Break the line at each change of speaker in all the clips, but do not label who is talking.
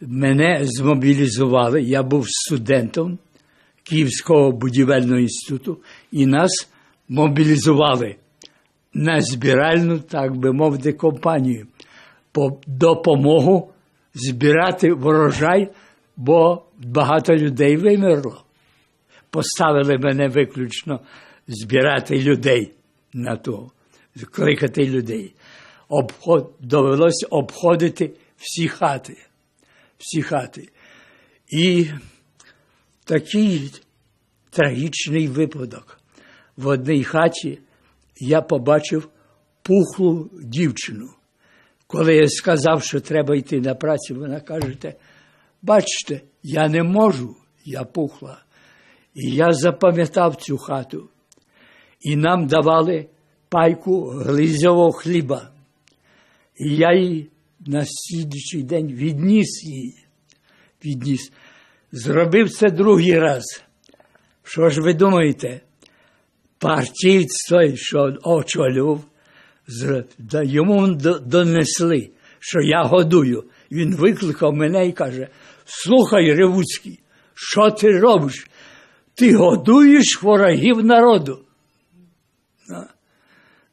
мене змобілізували. Я був студентом Київського будівельного інституту, і нас мобілізували на збиральну, так би мовити, компанію по допомогу збирати врожай, бо багато людей вимерло. Поставили мене виключно збирати людей на то, кликати людей. Обход, довелося обходити всі хати. Всі хати. І такий трагічний випадок. В одній хаті я побачив пухлу дівчину. Коли я сказав, що треба йти на працю, вона каже, бачите, я не можу, я пухла. І я запам'ятав цю хату. І нам давали пайку глизового хліба. І я її на слідчий день відніс її. Відніс. Зробив це другий раз. Що ж ви думаєте? Партієць той, що очолював, йому донесли, що я годую. Він викликав мене і каже: Слухай, Ревуцький, що ти робиш? Ти годуєш ворогів народу. Ну,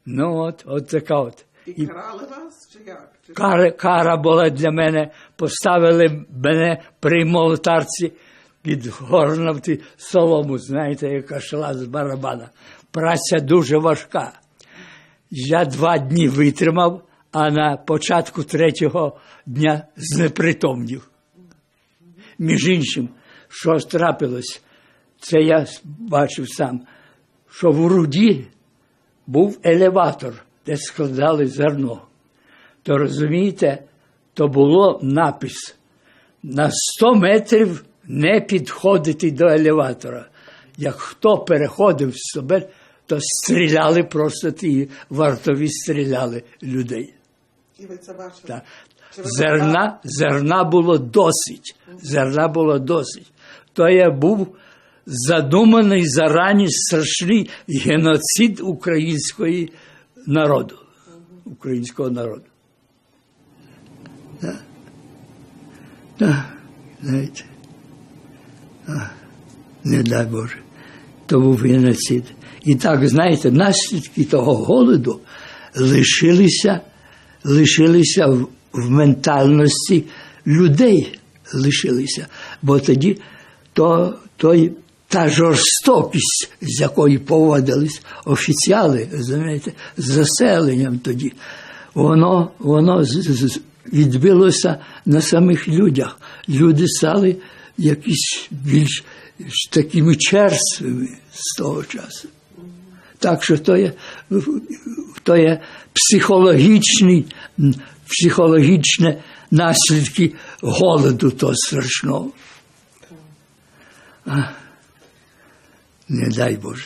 Ну, от, от така от.
І карали вас чи як? Чи
Кара, кара була для мене, поставили мене при молотарці під горнавти солому, знаєте, яка йшла з барабана. Праця дуже важка. Я два дні витримав, а на початку третього дня знепритомнів. Між іншим, що трапилось, це я бачив сам, що в руді був елеватор, де складали зерно то розумієте, то було напис на 100 метрів не підходити до елеватора. Як хто переходив з себе, то стріляли просто ті вартові стріляли людей.
і ви це бачили?
Так. Зерна, зерна було досить. Зерна було досить. То я був задуманий зарані страшний геноцид української народу. Українського народу. Так. Так, знаєте. А, не дай Боже. То був геноцид. І так, знаєте, наслідки того голоду лишилися, лишилися в, в ментальності людей. Лишилися. Бо тоді то, той, та жорстокість, з якої поводились офіціали, знаєте, з заселенням тоді, воно, воно відбилося на самих людях. Люди стали якісь більш такими черствими з того часу. Так що то є, то є психологічні, психологічні наслідки голоду того страшного. نێدای بۆژ.